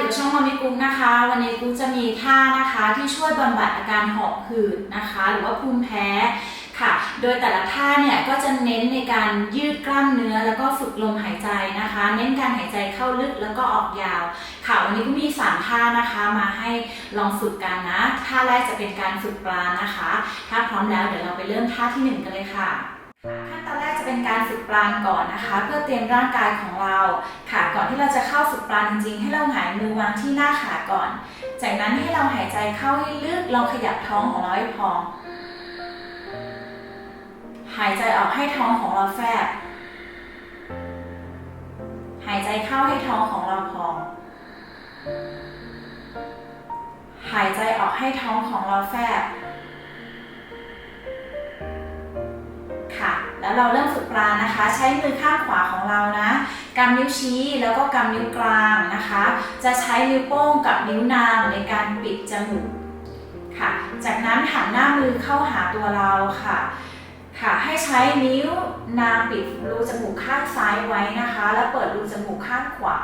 อยู่กับช่องมามิกุ๊กนะคะ วันนี้กุ๊กจะมีท่านะคะที่ช่วยบำบัดอาการหอบหืดนะคะ หรือว่าภูมิแพ้ค่ะ โดยแต่ละท่าเนี่ยก็จะเน้นในการยืดกล้ามเนื้อแล้วก็ฝึกลมหายใจนะคะ เน้นการหายใจเข้าลึกแล้วก็ออกยาว ค่ะวันนี้ก็มีสามท่านะคะมาให้ลองฝึกกันนะ ท่าแรกจะเป็นการฝึกปลานะคะ ถ้าพร้อมแล้วเดี๋ยวเราไปเริ่มท่าที่หนึ่งกันเลยค่ะ ขั้นตอนแรกจะเป็นการฝึกปราณก่อนนะคะ เพื่อเตรียมร่างกายของเราค่ะก่อนที่เราจะเข้าฝึกปราณจริงๆ ให้เราหายมือวางที่หน้าขาก่อน จากนั้นให้เราหายใจเข้าให้ลึกเราขยับท้องของเราให้พอง หายใจออกให้ท้องของเราแฟบหายใจเข้าให้ท้องของเราพอง หายใจออกให้ท้องของเราแฟบ เราเริ่มฝึกปลานะคะ ใช้มือข้างขวาของเรานะกำนิ้วชี้แล้วก็กำนิ้วกลางนะคะ จะใช้นิ้วโป้งกับนิ้วนางในการปิดจมูกค่ะ จากนั้นหันหน้ามือเข้าหาตัวเราค่ะค่ะให้ใช้นิ้วนางปิดรูจมูกข้างซ้ายไว้นะคะ แล้วเปิดรูจมูกข้างขวา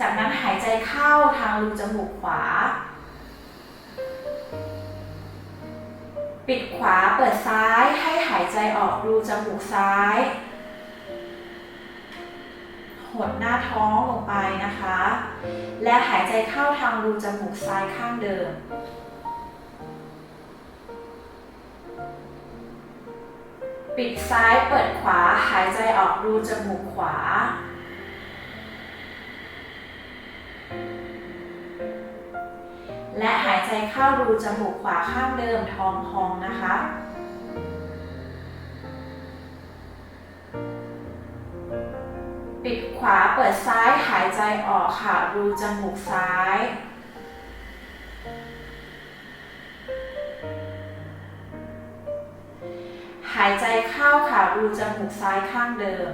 จากนั้นหายใจเข้าทางรูจมูกขวา ปิดขวาเปิดซ้ายให้หายใจออกรูจมูกซ้าย หดหน้าท้องลงไปนะคะ และหายใจเข้าทางรูจมูกซ้ายข้างเดิม ปิดซ้ายเปิดขวาหายใจออกรูจมูกขวา และหายใจเข้ารูจมูกขวาข้างเดิมท้องพองนะคะ ปิดขวาเปิดซ้ายหายใจออกค่ะรูจมูกซ้ายหายใจเข้าค่ะรูจมูกซ้ายข้างเดิม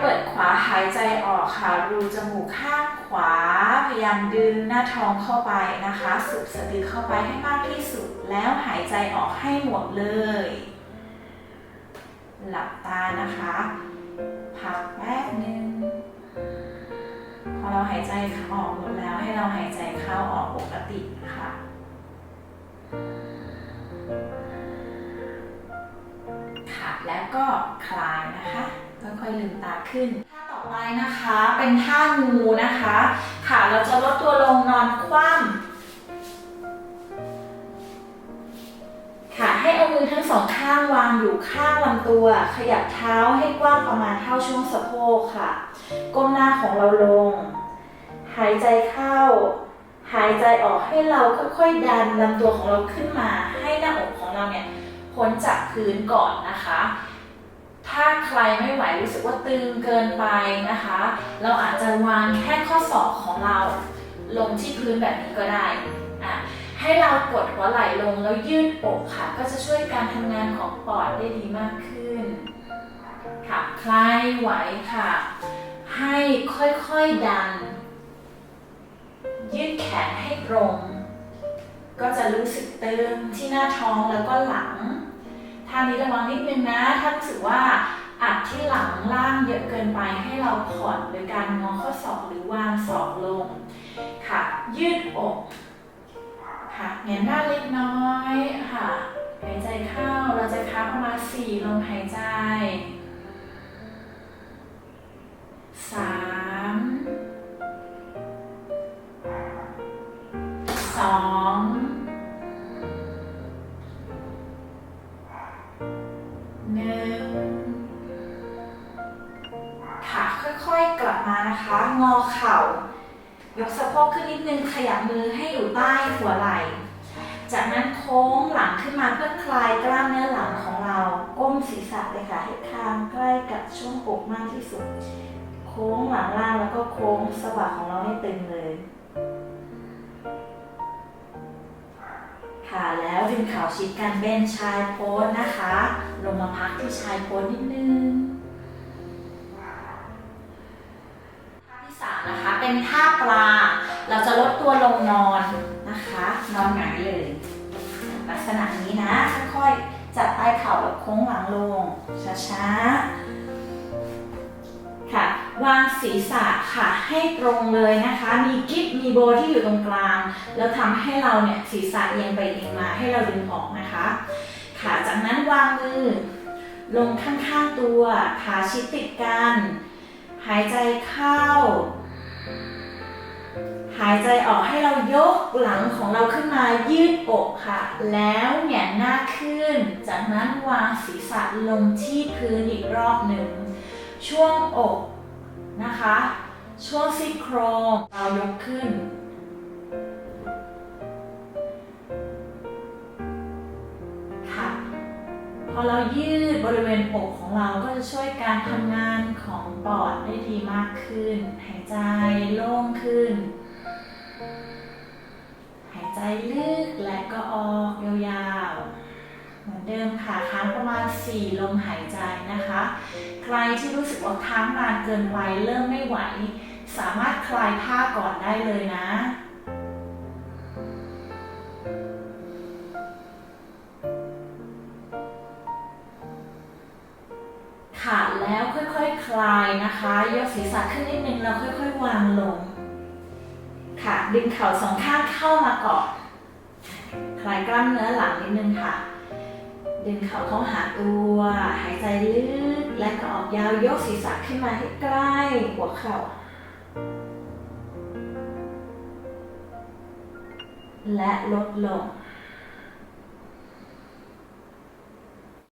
เปิดขวาหายใจออกค่ะ รูจมูกข้างขวา พยายามดึงหน้าท้องเข้าไปนะคะสุดสะดือเข้าไปให้มากที่สุด แล้วหายใจออกให้หมดเลย หลับตานะคะ พักแป๊บนึ่งพอเราหายใจออกหมดแล้วให้เราหายใจเข้าออกปกติค่ะค่ะแล้วก็คลายนะคะ ค่อยๆลืมตาขึ้นท่าต่อไปนะคะเป็นท่างูนะคะค่ะเราจะลดตัวลงนอนคว่ำค่ะให้เอามือทั้งสองข้างวางอยู่ข้างลำตัว ขยับเท้าให้กว้างประมาณเท่าช่วงสะโพกค่ะ ก้มหน้าของเราลง หายใจเข้าหายใจออกให้เราค่อยๆดันลำตัวของเราขึ้นมา ให้หน้าอกของเราเนี่ยพ้นจากพื้นก่อนนะคะ ถ้าใครไม่ไหวรู้สึกว่าตึงเกินไปนะคะ เราอาจจะวางแค่ข้อศอกของเรา ลงที่พื้นแบบนี้ก็ได้อะให้เรากดหัวไหล่ลงแล้วยืดอกค่ะ ก็จะช่วยการทำงานของปอดได้ดีมากขึ้นค่ะใครไหวค่ะ ให้ค่อยๆดัน ยืดแขนให้ตรง ก็จะรู้สึกตึงที่หน้าท้องแล้วก็หลัง ท่านี้ระวังนิดนึงนะ ถ้ารู้สึกว่าอัดที่หลังล่างเยอะเกินไปให้เราผ่อนโดยการงอข้อศอกหรือวางศอกลง ค่ะ ยืดอก ค่ะเงยหน้าเล็กน้อยค่ะ หายใจเข้าเราจะค้างประมาณสี่ลมหายใจ นะคะ งอเข่ายกสะโพกขึ้นนิดนึงขยับมือให้อยู่ใต้หัวไหล่จากนั้นโค้งหลังขึ้นมาเพื่อคลายกล้ามเนื้อหลังของเรา ก้มศีรษะเลยค่ะให้คางใกล้กับช่วงอกมากที่สุด โค้งหลังล่างแล้วก็โค้งสะบักของเราให้ตึงเลย ค่ะแล้วดึงเข่าชิดกันเบนชายโพสนะคะ ลงมาพักที่ชายโพสนิดนึง นะคะ เป็นท่าปลา เราจะลดตัวลงนอนนะคะ นอนหงายเลย ลักษณะนี้นะ ค่อยๆ จับใต้เข่าแล้วโค้งหลังลง ช้าๆ ค่ะ วางศีรษะค่ะ ให้ตรงเลยนะคะ มีกิ๊บมีโบที่อยู่ตรงกลาง แล้วทำให้เราเนี่ยศีรษะเอียงไปเอียงมาให้เราดึงออกนะคะ ค่ะ จากนั้นวางมือลงข้างๆตัว ขาชิดติดกัน หายใจเข้า หายใจออกให้เรายกหลังของเราขึ้นมายืดอกค่ะ แล้วแหงนหน้าขึ้น จากนั้นวางศีรษะลงที่พื้นอีกรอบหนึ่ง ช่วงอกนะคะ ช่วงซี่โครงเรายกขึ้น พอเรายืดบริเวณอกของเราก็จะช่วยการทำงานของปอดได้ดีมากขึ้น หายใจโล่งขึ้น หายใจลึกและก็ออกยาวๆ เหมือนเดิมค่ะค้างประมาณ 4 ลมหายใจนะคะ ใครที่รู้สึกว่าค้างนานเกินไปเริ่มไม่ไหว สามารถคลายผ้าก่อนได้เลยนะ ลายนะคะยกศีรษะขึ้นนิดนึงแล้วค่อยๆ วางลง ค่ะดึงเข่าสองข้างเข้ามาก่อนคลายกล้ามเนื้อหลังนิดนึงค่ะ ดึงเข่าเข้าหาตัว หายใจลึกและก็ออกยาวยกศีรษะขึ้นมาให้ใกล้หัวเข่า และลดลง